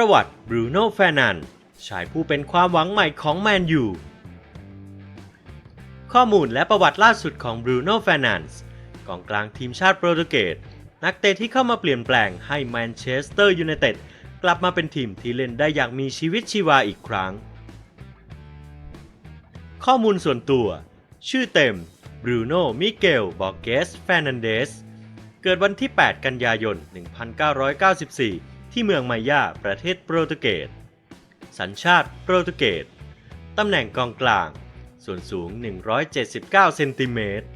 ประวัติบรูโน่แฟนันชายผู้เป็นความหวังใหม่ของแมนยู ข้อมูลและประวัติล่าสุดของบรูโน่แฟนันส์กองกลางทีมชาติโปรตุเกส นักเตะที่เข้ามาเปลี่ยนแปลงให้แมนเชสเตอร์ยูไนเต็ดกลับมาเป็นทีมที่เล่นได้อย่างมีชีวิตชีวาอีกครั้ง ข้อมูลส่วนตัว ชื่อเต็มบรูโน่มิเกลบอเกสแฟนันเดส เกิดวันที่ 8 กันยายน 1994 ที่เมืองมายาประเทศโปรตุเกส สัญชาติโปรตุเกส ตำแหน่งกองกลาง ส่วนสูง 179 เซนติเมตร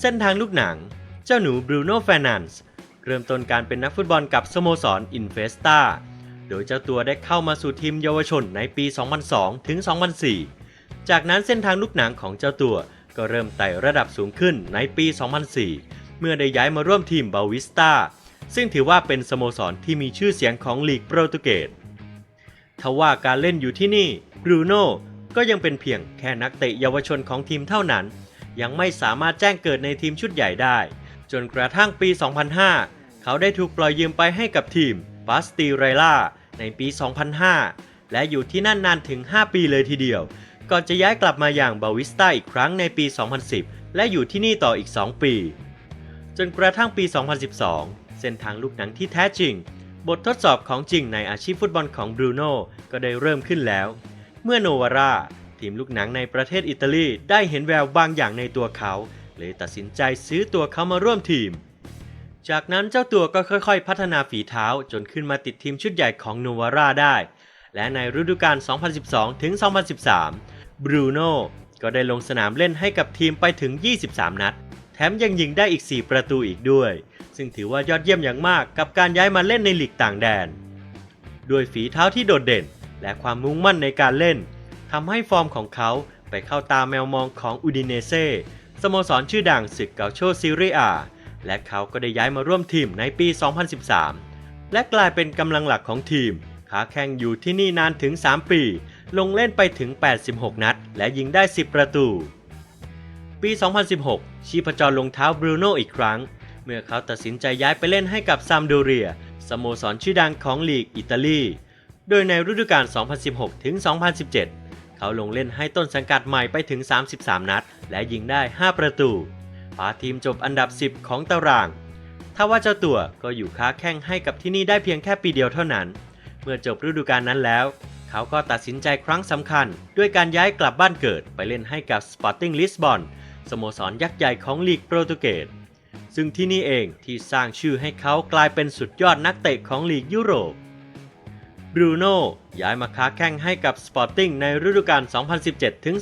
เส้นทางลูกหนัง เจ้าหนูบรูโน่แฟนันส์เริ่มต้นการเป็นนักฟุตบอลกับสโมสรอินเฟสตาโดยเจ้าตัวได้เข้ามาสู่ทีมเยาวชนในปี 2002 ถึง 2004 จากนั้นเส้นทางลูกหนังของเจ้าตัวก็เริ่มไต่ระดับสูงขึ้นในปี 2004 เมื่อได้ย้ายมาร่วมทีมบาวิสตา ซึ่งถือว่าเป็นสโมสรที่มีชื่อเสียงของลีกโปรตุเกสทว่าการเล่นอยู่ที่นี่บรูโน่ก็ยังเป็นเพียงแค่นักเตะเยาวชนของทีมเท่านั้น ยังไม่สามารถแจ้งเกิดในทีมชุดใหญ่ได้ จนกระทั่งปี 2005 เขาได้ถูกปล่อยยืมไปให้กับทีมบาสตีไรล่าในปี 2005 และอยู่ที่นั่นนานถึง 5 ปีเลยทีเดียว ก่อนจะย้ายกลับมาอย่างบาวิสต้าอีกครั้งในปี 2010 และอยู่ที่นี่ต่ออีก 2 ปี จนกระทั่งปี 2012 เส้นทางลูกหนังที่แท้จริง บททดสอบของจริงในอาชีพฟุตบอลของบรูโน่ก็ได้เริ่มขึ้นแล้ว เมื่อโนวาร่าทีมลูกหนังในประเทศอิตาลีได้เห็นแววบางอย่างในตัวเขา เลยตัดสินใจซื้อตัวเขามาร่วมทีม จากนั้นเจ้าตัวก็ค่อยๆ พัฒนาฝีเท้าจนขึ้นมาติดทีมชุดใหญ่ของโนวาร่าได้ และในฤดูกาล 2012 ถึง 2013 บรูโน่ก็ได้ลงสนามเล่นให้กับทีมไปถึง 23 นัด มยังยิงได้อีก 4 ประตูอีกด้วย ซึ่งถือว่ายอดเยี่ยมอย่างมากกับการย้ายมาเล่นในลีกต่างแดน ด้วยฝีเท้าที่โดดเด่น และความมุ่งมั่นในการเล่นทำให้ฟอร์มของเขาไปเข้าตาแมวมองของอูดิเนเซ่สโมสรชื่อดังศึกเกาโชซีเรียและเขาก็ได้ย้ายมาร่วมทีมในปี 2013 และกลายเป็นกำลังหลักของทีมขาแข่งอยู่ที่นี่นานถึง 3 ปี ลงเล่นไปถึง 86 นัด และยิงได้ 10 ประตู ปี 2016 ชีพจรลงเท้าบรูโน่อีกครั้ง เมื่อเขาตัดสินใจย้ายไปเล่นให้กับซัมโดเรียสโมสรชื่อดังของลีกอิตาลี โดยในฤดูกาล 2016 ถึง 2017 เขาลงเล่นให้ต้นสังกัดใหม่ไปถึง 33 นัด และยิงได้ 5 ประตูพาทีมจบอันดับ 10 ของตารางทว่าเจ้าตัวก็อยู่ค้าแข้งให้กับที่นี่ได้เพียงแค่ปีเดียวเท่านั้น เมื่อจบฤดูกาลนั้นแล้ว เขาก็ตัดสินใจครั้งสำคัญ ด้วยการย้ายกลับบ้านเกิดไปเล่นให้กับ Sporting Lisbon ส สโมสรยักษ์ใหญ่ของลีกโปรตุเกส ซึ่งที่นี่เองที่สร้างชื่อให้เขากลายเป็นสุดยอดนักเตะของลีกยุโรป บรูโน่ย้ายมาค้าแข่งให้กับสปอร์ติ้งในฤดูกาล 2017ถึง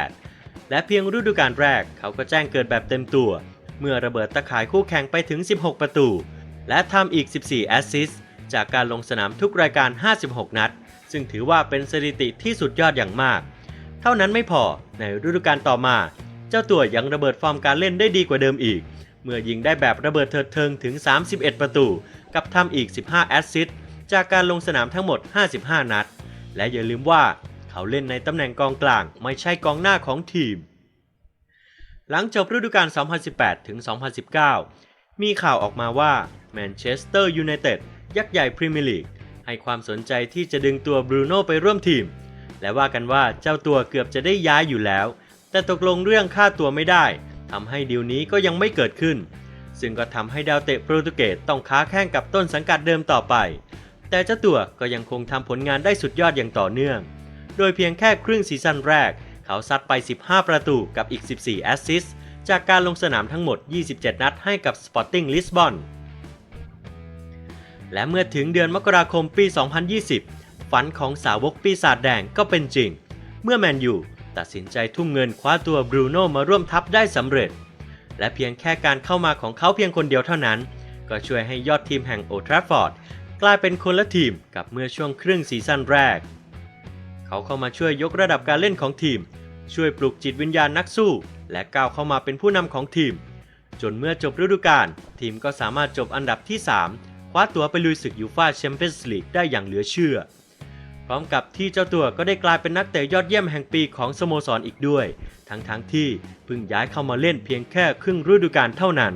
2018 และเพียงฤดูกาลแรกเขาก็แจ้งเกิดแบบเต็มตัว เมื่อระเบิดตะข่ายคู่แข่งไปถึง 16 ประตู และทำอีก 14 แอสซิสต์จากการลงสนามทุกรายการ 56 นัด ซึ่งถือว่าเป็นสถิติที่สุดยอดอย่างมาก เท่านั้นไม่พอในฤดูกาลต่อมา เจ้าตัวยังระเบิดฟอร์มการเล่นได้ดีกว่าเดิมอีก เมื่อยิงได้แบบระเบิดเถิดเทิงถึง 31 ประตู กับทำอีก 15 แอสซิสต์จากการลงสนามทั้งหมด 55 นัด และอย่าลืมว่าเขาเล่นในตำแหน่งกองกลางไม่ใช่กองหน้าของทีม หลังจบฤดูกาล 2018 ถึง 2019 มีข่าวออกมาว่าแมนเชสเตอร์ยูไนเต็ดยักษ์ใหญ่พรีเมียร์ลีกให้ความสนใจที่จะดึงตัวบรูโน่ไปร่วมทีม และว่ากันว่าเจ้าตัวเกือบจะได้ย้ายอยู่แล้ว แต่ตกลงเรื่องค่าตัวไม่ได้ทำให้ดีลนี้ก็ยังไม่เกิดขึ้น ซึ่งก็ทำให้ดาวเตะโปรตุเกสต้องค้าแข่งกับต้นสังกัดเดิมต่อไป แต่เจ้าตัวก็ยังคงทำผลงานได้สุดยอดอย่างต่อเนื่อง โดยเพียงแค่ครึ่งซีซั่นแรก เขาซัดไป 15 ประตูกับอีก 14 แอสซิสต์จากการลงสนามทั้งหมด 27 นัดให้กับ Sporting Lisbon และเมื่อถึงเดือนมกราคมปี 2020 ฝันของสาวกปีศาจแดงก็เป็นจริง เมื่อแมนยู ตัดสินใจทุ่มเงินคว้าตัวบรูโน่มาร่วมทัพได้สำเร็จ และเพียงแค่การเข้ามาของเขาเพียงคนเดียวเท่านั้น ก็ช่วยให้ยอดทีมแห่งโอทราฟอร์ดกลายเป็นคนละทีมกับเมื่อช่วงครึ่งซีซั่นแรก เขาเข้ามาช่วยยกระดับการเล่นของทีม ช่วยปลุกจิตวิญญาณนักสู้ และก้าวเข้ามาเป็นผู้นำของทีม จนเมื่อจบฤดูกาลทีมก็สามารถจบอันดับที่ 3 คว้าตัวไปลุยศึกยูฟ่าแชมเปี้ยนส์ลีกได้อย่างเหลือเชื่อ พร้อมกับที่เจ้าตัวก็ได้กลายเป็นนักเตะยอดเยี่ยมแห่งปีของสโมสรอีกด้วย ทั้งๆทที่เพิ่งย้ายเข้ามาเล่นเพียงแค่ครึ่งฤดูกาลเท่านั้น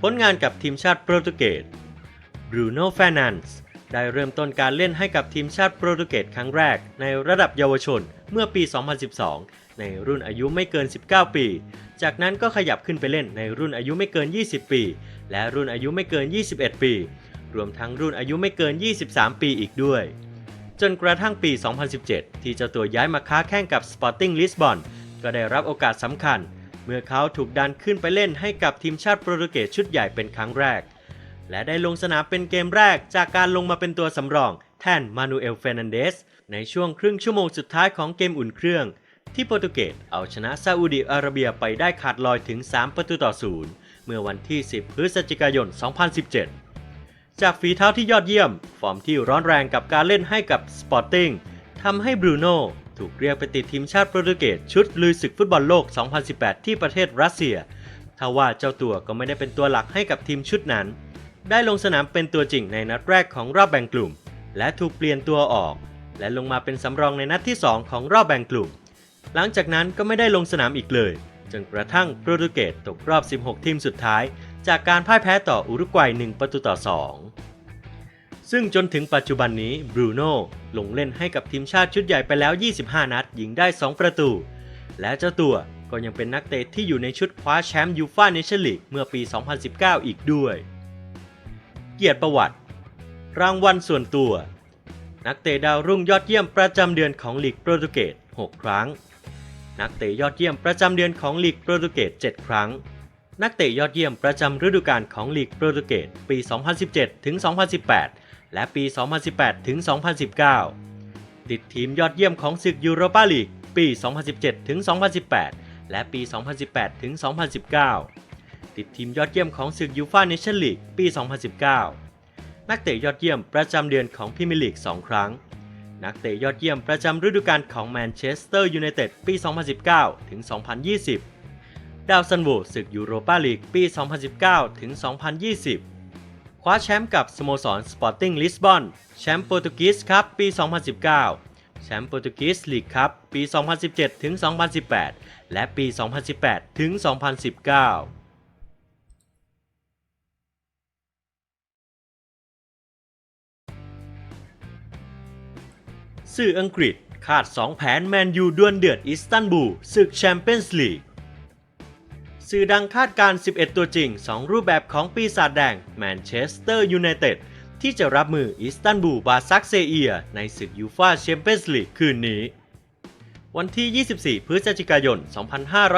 ผลงานกับทีมชาติโปรตุเกสบรูโน่แฟนันส์ได้เริ่มต้นการเล่นให้กับทีมชาติโปรตุเกสครั้งแรก ในระดับเยาวชนเมื่อปี 2012 ในรุ่นอายุไม่เกิน 19 ปี จากนั้นก็ขยับขึ้นไปเล่นในรุ่นอายุไม่เกิน 20 ปี และรุ่นอายุไม่เกิน 21 ปี รวมทั้งรุ่นอายุไม่เกิน 23 ปีอีกด้วย จนกระทั่งปี 2017 ที่เจ้าตัวย้ายมาค้าแข่งกับ Sporting Lisbon ก็ได้รับโอกาสสำคัญ เมื่อเขาถูกดันขึ้นไปเล่นให้กับทีมชาติโปรตุเกสชุดใหญ่เป็นครั้งแรก และได้ลงสนามเป็นเกมแรกจากการลงมาเป็นตัวสำรองแทนมานูเอลเฟรนันเดสในช่วงครึ่งชั่วโมงสุดท้ายของเกมอุ่นเครื่อง ที่โปรตุเกสเอาชนะซาอุดิอาระเบียไปได้ขาดลอยถึง 3 ประตูต่อศูนย์เมื่อวันที่ 10 พฤศจิกายน 2017 จากฝีเท้าที่ยอดเยี่ยม ฟอร์มที่ร้อนแรงกับการเล่นให้กับสปอร์ติ้งทำให้บรูโน่ถูกเรียกไปติดทีมชาติโปรตุเกสชุดลุยศึกฟุตบอลโลก 2018 ที่ประเทศรัสเซียทว่าเจ้าตัวก็ไม่ได้เป็นตัวหลักให้กับทีมชุดนั้น ได้ลงสนามเป็นตัวจริงในนัดแรกของรอบแบ่งกลุ่ม และถูกเปลี่ยนตัวออก และลงมาเป็นสำรองในนัดที่ 2 ของรอบแบ่งกลุ่ม หลังจากนั้นก็ไม่ได้ลงสนามอีกเลย จนกระทั่งโปรตุเกสตกรอบ 16 ทีมสุดท้าย จากการพ่ายแพ้ต่ออุรุกวัย 1 ประตูต่อ 2 ซึ่งจนถึงปัจจุบันนี้บรูโน่ลงเล่นให้กับทีมชาติชุดใหญ่ไปแล้ว 25 นัด ยิงได้ 2 ประตู และเจ้าตัวก็ยังเป็นนักเตะที่อยู่ในชุดคว้าแชมป์ยูฟ่าเนชั่นลีกเมื่อปี 2019 อีกด้วย เกียรติประวัติ รางวัลส่วนตัว นักเตะดาวรุ่งยอดเยี่ยมประจำเดือนของลีกโปรตุเกส 6 ครั้ง นักเตะยอดเยี่ยมประจำเดือนของลีกโปรตุเกส 7 ครั้ง นักเตะยอดเยี่ยมประจำฤดูกาลของลีกโปรตุเกสปี 2017 ถึง 2018 และปี 2018 ถึง 2019 ติดทีมยอดเยี่ยมของศึกยูโรปาลีกปี 2017 ถึง 2018 และปี 2018 ถึง 2019 ติดทีมยอดเยี่ยมของศึกยูฟ่าเนชั่นลีกปี 2019 นักเตะยอดเยี่ยมประจำเดือนของพรีเมียร์ลีก 2 ครั้ง นักเตะยอดเยี่ยมประจำฤดูกาลของแมนเชสเตอร์ยูไนเต็ดปี 2019 ถึง 2020 ดาวซันโวศึกยูโรปาลีกปี 2019 ถึง 2020 คว้าแชมป์กับสโมสรสปอร์ติ้งลิสบอน แชมป์โปรตุเกสครับปี 2019 แชมป์โปรตุเกสลีกครับปี 2017 ถึง 2018 และปี 2018 ถึง 2019สื่ออังกฤษคาด 2 แผนแมนยูดวลเดือดอิสตันบูลศึกแชมเปี้ยนส์ลีก สื่อดังคาดการณ์11 ตัวจริง 2 รูปแบบของปีศาจแดงแมนเชสเตอร์ยูไนเต็ดที่จะรับมืออิสตันบูลบาซักเซเอีย ในศึกยูฟาแชมเปี้ยนส์ลีกคืนนี้ วันที่ 24 พฤศจิกายน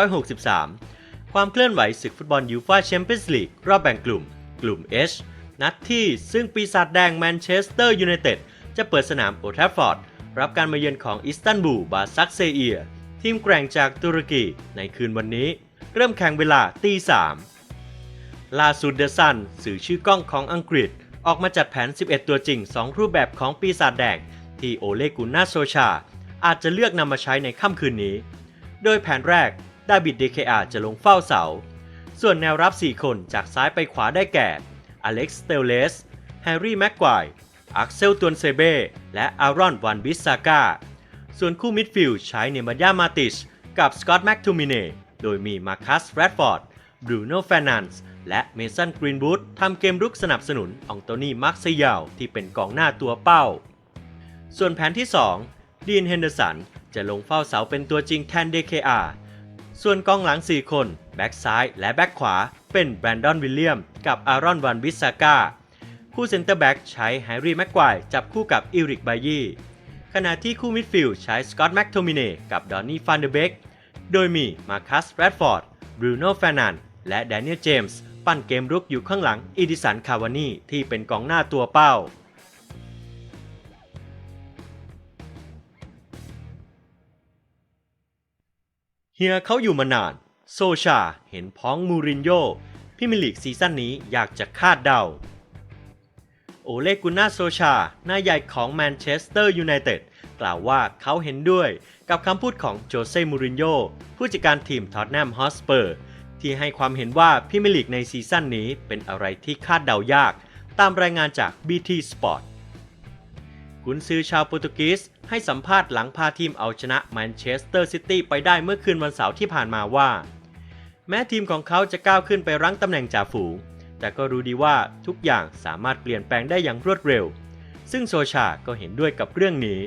2563 ความเคลื่อนไหวศึกฟุตบอลยูฟาแชมเปี้ยนส์ลีกรอบแบ่งกลุ่ม กลุ่ม H นัดที่ซึ่งปีศาจแดงแมนเชสเตอร์ยูไนเต็ดจะเปิดสนามโอทรฟฟอร์ด รับการมาเยือนของอิสตันบูลบาซักเซเอีย ทีมแกร่งจากตุรกีในคืนวันนี้ เริ่มแข่งเวลาตีสามล่าสุดเดอะซันสื่อชื่อกล้องของอังกฤษ ออกมาจัดแผน 11 ตัวจริง 2 รูปแบบของปีศาจแดง ที่โอเลกุน่าโซชา อาจจะเลือกนำมาใช้ในค่ำคืนนี้ โดยแผนแรกดาบิดเดเคอาจะลงเฝ้าเสา ส่วนแนวรับ 4 คนจากซ้ายไปขวาได้แก่ อเล็กซ์ เตลเลส แฮร์รี่แม็กควายอักเซลตวนเซเบ้ และอารอนวันบิสซาก้า ส่วนคู่มิดฟิลด์ใช้เนมาญามาติช กับสกอตต์แม็กทูมิเน โดยมีมาคัสแรดฟอร์ดบรูโน่แฟร์นันส์และเมสันกรีนวูดทำเกมรุกสนับสนุนอองโตนีมาร์คเซยาวที่เป็นกองหน้าตัวเป้า ส่วนแผนที่ 2 ดีนเฮนเดอร์สันจะลงเฝ้าเสาเป็นตัวจริงแทน DKR ส่วนกองหลัง 4 คน แบ็กซ้ายและแบ็กขวา เป็นแบรนดอนวิลเลียม กับอารอนวันบิสซาก้าคู่เซนเตอร์แบ็กใช้แฮร์รี่แม็กควายจับคู่กับอิริกบายีขณะที่คู่มิดฟิลด์ใช้สกอตต์แม็กโทมิเนกับดอนนี่ฟันเดเบก โดยมีมาคัสแรดฟอร์ดบรูโน่แฟรนันและแดเนียลเจมส์ปั้นเกมรุกอยู่ข้างหลังอีดิสันคาวานี่ที่เป็นกองหน้าตัวเป้า เฮียเขาอยู่มานาน โซชาเห็นพ้องมูรินโญ่พิมลีกซีซั่นนี้อยากจะคาดเดา โอเลกุน่าโซชา หน้าใหญ่ของแมนเชสเตอร์ยูไนเต็ดกล่าวว่าเขาเห็นด้วย กับคำพูดของโจเซ่ มูรินโญ่ผู้จัดการทีมท็อตแนมฮอสเปอร์ ที่ให้ความเห็นว่าพิมิลีกในซีซั่นนี้เป็นอะไรที่คาดเดายาก ตามรายงานจาก BT Sport กุนซือชาวโปรตุเกสให้สัมภาษณ์หลังพาทีมเอาชนะแมนเชสเตอร์ซิตี้ไปได้เมื่อคืนวันเสาร์ที่ผ่านมาว่า แม้ทีมของเขาจะก้าวขึ้นไปรั้งตำแหน่งจ่าฝูง แต่ก็รู้ดีว่าทุกอย่างสามารถเปลี่ยนแปลงได้อย่างรวดเร็ว ซึ่งโซชาก็เห็นด้วยกับเรื่องนี้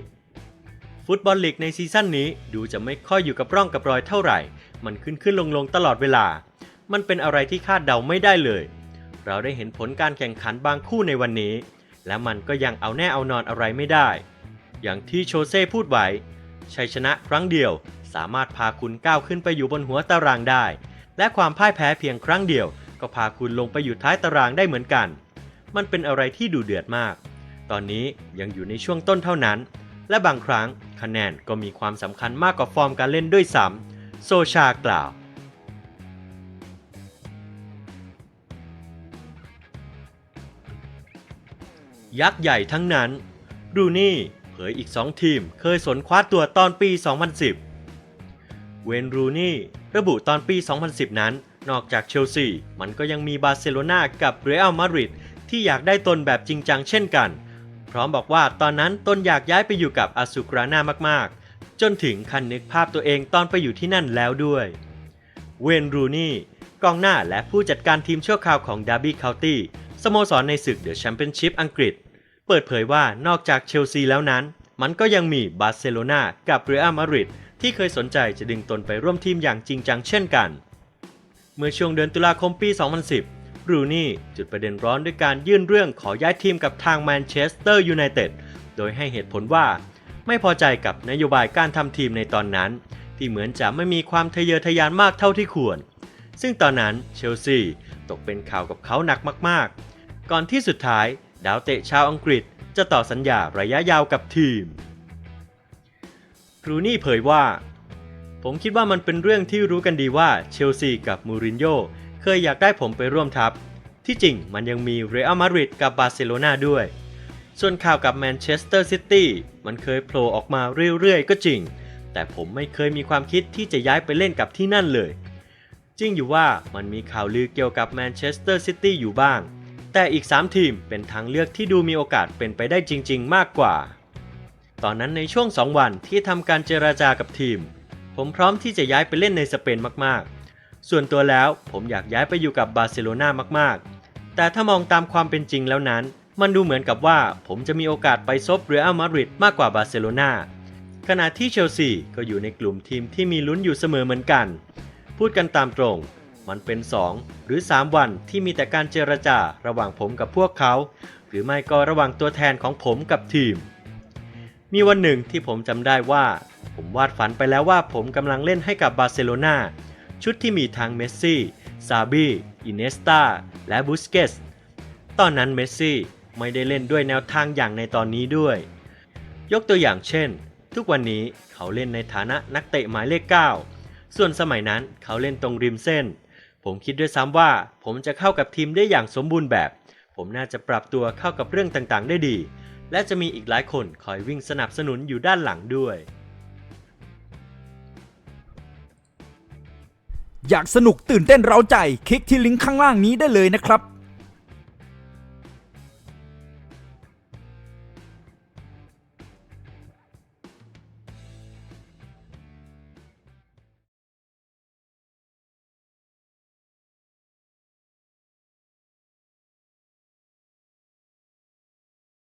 ฟุตบอลลีกในซีซั่นนี้ดูจะไม่ค่อยอยู่กับร่องกับรอยเท่าไหร่ มันขึ้นขึ้นลงลงตลอดเวลา มันเป็นอะไรที่คาดเดาไม่ได้เลย เราได้เห็นผลการแข่งขันบางคู่ในวันนี้ และมันก็ยังเอาแน่เอานอนอะไรไม่ได้ อย่างที่โชเซ่พูดไว้ชัยชนะครั้งเดียว สามารถพาคุณก้าวขึ้นไปอยู่บนหัวตารางได้ และความพ่ายแพ้เพียงครั้งเดียว ก็พาคุณลงไปอยู่ท้ายตารางได้เหมือนกัน มันเป็นอะไรที่ดูเดือดมาก ตอนนี้ยังอยู่ในช่วงต้นเท่านั้น และบางครั้งคะแนนก็มีความสำคัญมากกว่าฟอร์มการเล่นด้วยซ้ำโซชากล่าวยักษ์ใหญ่ทั้งนั้นรูนี่เผยอีก 2 ทีมเคยสนคว้าตัวตอนปี 2010 เวนรูนี่ระบุตอนปี 2010 นั้น นอกจากเชลซี มันก็ยังมีบาร์เซโลนากับเรอัลมาดริดที่อยากได้ตนแบบจริงจังเช่นกัน พร้อมบอกว่าตอนนั้นตนอยากย้ายไปอยู่กับอาซูกราน่ามากๆ จนถึงคันนึกภาพตัวเองตอนไปอยู่ที่นั่นแล้วด้วย เวนรูนี่กองหน้าและผู้จัดการทีมชั่วคราวของดาร์บี้เคานตี้สโมสรในศึกเดอะแชมเปี้ยนชิพอังกฤษ เปิดเผยว่านอกจากเชลซีแล้วนั้น มันก็ยังมีบาร์เซโลนากับเรอัลมาดริดที่เคยสนใจจะดึงตนไปร่วมทีมอย่างจริงจังเช่นกัน เมื่อช่วงเดือนตุลาคมปี 2010 รูนี่จุดประเด็นร้อนด้วยการยื่นเรื่องขอย้ายทีมกับทางแมนเชสเตอร์ยูไนเต็ดโดยให้เหตุผลว่า ไม่พอใจกับนโยบายการทำทีมในตอนนั้น ที่เหมือนจะไม่มีความทะเยอทะยานมากเท่าที่ควร ซึ่งตอนนั้นเชลซีตกเป็นข่าวกับเขาหนักมากๆ ก่อนที่สุดท้าย ดาวเตะชาวอังกฤษ จะต่อสัญญาระยะยาวกับทีมรูนี่เผยว่า ผมคิดว่ามันเป็นเรื่องที่รู้กันดีว่าเชลซีกับมูรินโญ่ ยอยากได้ผมไปร่วมทัพ ที่จริงมันยังมีเรอัลมาดริดกับบาร์เซโลนาด้วย ส่วนข่าวกับแมนเชสเตอร์ซิตี้มันเคยโผล่ออกมาเรื่อยๆ ก็จริง แต่ผมไม่เคยมีความคิดที่จะย้ายไปเล่นกับที่นั่นเลย จริงอยู่ว่ามันมีข่าวลือเกี่ยวกับแมนเชสเตอร์ซิตี้อยู่บ้าง แต่อีก 3 ทีมเป็นทางเลือกที่ดูมีโอกาสเป็นไปได้จริง ๆ มากกว่า ตอนนั้นในช่วง 2 วันที่ทำการเจราจากับทีม ผมพร้อมที่จะย้ายไปเล่นในสเปนมากๆ ส่วนตัวแล้วผมอยากย้ายไปอยู่กับบาร์เซโลนามากๆ แต่ถ้ามองตามความเป็นจริงแล้วนั้น มันดูเหมือนกับว่าผมจะมีโอกาสไปซบเรอัลมาดริดมากกว่าบาร์เซโลนาขณะที่เชลซีก็อยู่ในกลุ่มทีมที่มีลุ้นอยู่เสมอเหมือนกัน พูดกันตามตรง มันเป็น 2 หรือ 3 วันที่มีแต่การเจรจาระหว่างผมกับพวกเขา หรือไม่ก็ระหว่างตัวแทนของผมกับทีม มีวันหนึ่งที่ผมจำได้ว่า ผมวาดฝันไปแล้วว่าผมกำลังเล่นให้กับบาร์เซโลนา ชุดที่มีทั้งเมสซี่ ซาบีอินเนสตาและบุสเกส ตอนนั้นเมสซี่ไม่ได้เล่นด้วยแนวทางอย่างในตอนนี้ด้วย ยกตัวอย่างเช่น ทุกวันนี้เขาเล่นในฐานะนักเตะหมายเลข 9 ส่วนสมัยนั้นเขาเล่นตรงริมเส้น ผมคิดด้วยซ้ำว่าผมจะเข้ากับทีมได้อย่างสมบูรณ์แบบ ผมน่าจะปรับตัวเข้ากับเรื่องต่างๆ ได้ดี และจะมีอีกหลายคนคอยวิ่งสนับสนุนอยู่ด้านหลังด้วย อยากสนุกตื่นเต้นเร้าใจ คลิกที่ลิงก์ข้างล่างนี้ได้เลยนะครับ